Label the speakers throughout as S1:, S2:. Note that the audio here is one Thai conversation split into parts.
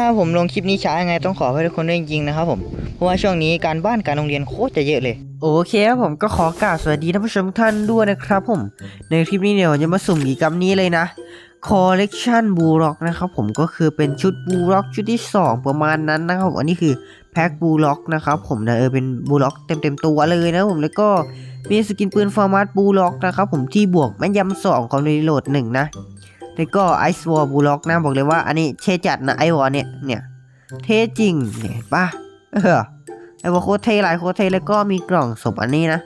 S1: ถ้าผมลงคลิปนี้ช้ายังไงต้องขอให้ทุกคนด้วยจริงๆนะครับผม เพราะว่าช่วงนี้การบ้านการโรงเรียนโคตรจะเยอะเลย
S2: โอเคครับผมก็ขอกราบสวัสดีท่านผู้ชมทุกท่านด้วยนะครับผม ในคลิปนี้เนี่ยผมจะมาสุ่มกิจกรรมนี้เลยนะ Collection b u l l o c k นะครับผมก็คือเป็นชุด b u l l o c k ชุดที่ 2 ประมาณนั้นนะครับผมอันนี้คือแพ็ค b u l l o c k นะครับผมนะเออเป็น b u l l o c k เต็มๆตัวเลยนะผมแล้วก็มีสกินปืนฟอร์มัต b u l l o c k นะครับผมที่บวกแม่นยำสองของรีโหลดหนึ่งนะ แล้วก็ไอซ์วอลบูล็อกนะบอกเลยว่าอันนี้เชจัดนะไอวอลเนี่ยเนี่ยเท่จริงเนี่ยป่ะเออไอว่าโคตรเท่หลายโคตรเท่แล้วก็มีกล่องศพอันนี้นะ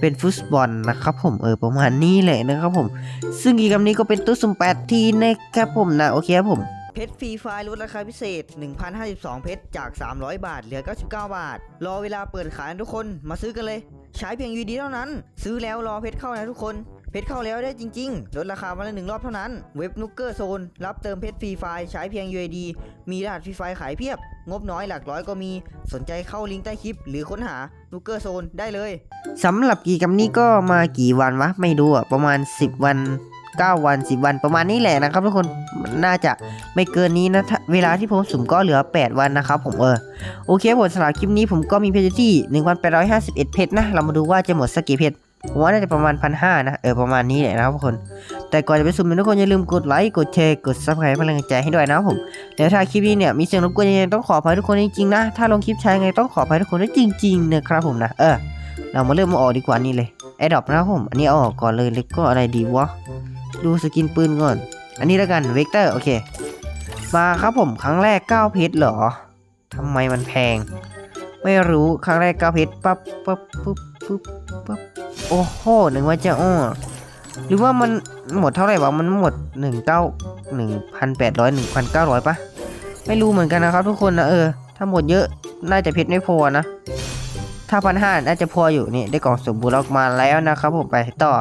S2: เป็นฟุตบอลนะครับผมเออประมาณนี้เลยนะครับผม ซึ่งกิจกรรมนี้ก็เป็นตู้สุ่มแปดทีนะครับผมนะโอเคครับผม
S1: เพชรฟรีไฟล์ลดราคาพิเศษ 1,052 เพชรจาก 300 บาท เหลือ 99 บาท รอเวลาเปิดขายทุกคน มาซื้อกันเลย ใช้เพียงยูดีเท่านั้น ซื้อแล้วรอเพชรเข้านะทุกคน เพชรเข้าแล้วได้จริงๆ ลดราคาวันละหนึ่งรอบเท่านั้น เว็บนุกเกอร์โซนรับเติมเพชรฟรีไฟล์ใช้เพียง UID มีรหัสฟรีไฟล์ขายเพียบ งบน้อยหลักร้อยก็มี สนใจเข้าลิงก์ใต้คลิป หรือค้นหานุกเกอร์โซนได้เลย
S2: สำหรับกิจกรรมนี้ก็มากี่วันวะ ไม่รู้อะประมาณ 10 วัน 9 วัน 10 วันประมาณนี้แหละนะครับทุกคนน่าจะไม่เกินนี้นะเวลาที่ผมสุ่มก็เหลือ 8 วันนะครับผมเออโอเคผมสำหรับคลิปนี้ผมก็มีเพชรที่ 1851 เพชรนะ เรามาดูว่าจะหมดสักกี่เพชร ผมว่าน่าจะประมาณพันห้านะ เออประมาณนี้แหละนะครับทุกคน แต่ก่อนจะไปสุ่มเนี่ยทุกคนอย่าลืมกดไลค์กดแชร์กดซับสไครป์เป็นกำลังใจให้ด้วยนะครับผมเดี๋ยวถ้าคลิปนี้เนี่ยมีเสียงรบกวนยังไงต้องขออภัยทุกคนจริงๆนะ ถ้าลงคลิปใช้ไงต้องขออภัยทุกคนด้วยจริงๆนะครับผมนะเออเรามาเริ่มมาออกดีกว่านี่เลยไอดอปนะครับผม อันนี้เอาออกก่อนเลยแล้วก็อะไรดีวะดูสกินปืนก่อน อันนี้แล้วกันเวกเตอร์โอเคมาครับผมครั้งแรก9เพชรเหรอทำไมมันแพง ไม่รู้ครั้งแรก9เพชรปั๊บปั๊บปุ๊บปุ๊บปั๊บโอ้โหหนึ่งว่าจะอ้อหรือว่ามันหมดเท่าไหร่วะมันหมด1 9 1,800 1,900ปะไม่รู้เหมือนกันนะครับทุกคนนะเออ ถ้าหมดเยอะน่าจะเพชรไม่พอนะ ถ้าพันห้าน่าจะพออยู่นี่ได้กล่องสมบูรณ์ออกมาแล้วนะครับผมไปต่อ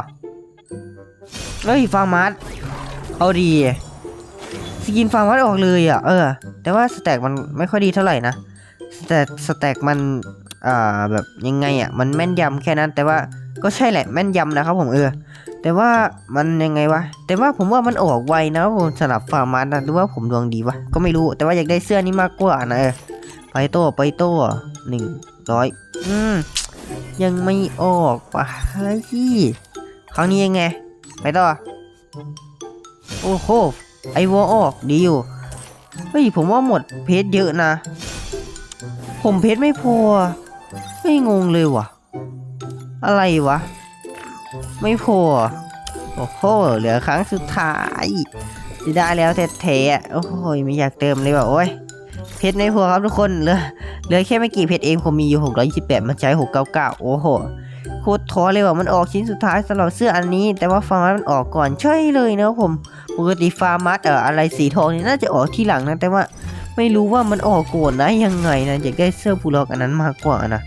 S2: เฮ้ยฟาร์มัสเอาดีสกินฟาร์มัสออกเลยอะเออ แต่ว่าสแต็กมันไม่ค่อยดีเท่าไหร่นะ แต็กสแต็กมันอ่าแบบยังไงอะมันแม่นยำแค่นั้น แต่ว่าก็ใช่แหละแม่นยำนะครับผมเออ แต่ว่ามันยังไงวะแต่ว่าผมว่ามันออกไวนะครับผมสำหรับฟาร์มันะหรือว่าผมดวงดีวะก็ไม่รู้แต่ว่าอยากได้เสื้อนี้มากกว่านะเออไปโต้ไปโต้หนึ่งร้อยอืมยังไม่ออกว่ะเฮ้ยครั้งนี้ยังไง ไปต่อโอ้โหไอวอออกดีอยู่เฮ้ยผมว่าหมดเพชรเยอะนะ ผมเพชรไม่พอ ไม่งงเลยวะอะไรวะ ไม่พอ โอ้โห เหลือครั้งสุดท้ายจะได้แล้วแท้ๆอะโอ้โหไม่อยากเติมเลยว่ะโอ้ยเพชรไม่พอครับทุกคนเหลือเหลือแค่ไม่กี่เพชรเองผมมีอยู่ 628 มันใช้ 699 โอ้โหโคตรท้อเลยว่ะมันออกชิ้นสุดท้ายสำหรับเสื้ออันนี้ แต่ว่าฟาร์มัสมันออกก่อนใช่เลยนะผมปกติฟาร์มัสเอ่ออะไรสีทองนี่น่าจะออกที่หลังนะแต่ว่า ไม่รู้ว่ามันออกก่อนะยังไงนะอยากได้เสื้อผูลอกอันนั้นมากกว่านะ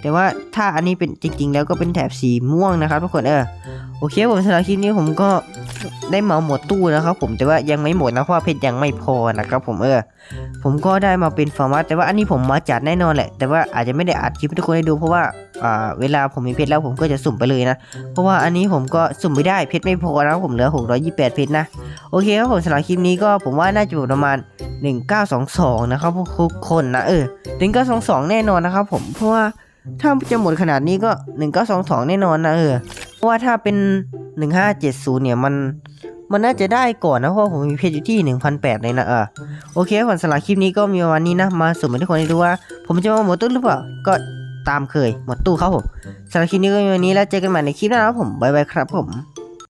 S2: แต่ว่าถ้าอันนี้เป็นจริง ๆ แล้วก็เป็นแถบสีม่วงนะครับทุกคนเออโอเคผมสำหรับคลิปนี้ผมก็ได้เหมาหมดตู้นะครับ ผมแต่ว่ายังไม่หมดนะเพราะเพชรยังไม่พอนะครับ ผมเออ ผมก็ได้มาเป็นฟอร์มัตแต่ว่าอันนี้ผมมาจัดแน่นอนแหละ แต่ว่าอาจจะไม่ได้อัดคลิปให้ทุกคนได้ดู เพราะว่าอ่าเวลาผมมีเพชรแล้วผมก็จะสุ่มไปเลยนะ เพราะว่าอันนี้ผมก็สุ่มไม่ได้เพชรไม่พอนะผมเหลือ 628 เพชรนะ โอเคครับผมสำหรับคลิปนี้ก็ผมว่าน่าจะอยู่ประมาณ 1922 นะครับทุกคนนะเออ 1922 แน่นอนนะครับผมเพราะว่าถ้าจะหมดขนาดนี้ก็ 1922 แน่นอนนะเออเพราะว่าถ้าเป็น 1570 เนี่ยมันมันน่าจะได้ก่อนนะเพราะผมมีเพชรอยู่ที่ 1,800 เลยนะเออโอเคครับผมสำหรับคลิปนี้ก็มีประมาณนี้นะ มาสุ่มให้ทุกคนได้ดูว่า ผมจะมาหมดตู้หรือเปล่า ก็ตามเคย หมดตู้ครับผมสำหรับคลิปนี้ก็มีวันนี้แล้วเจอกันใหม่ในคลิปหน้าครับผม บ๊ายบายครับผม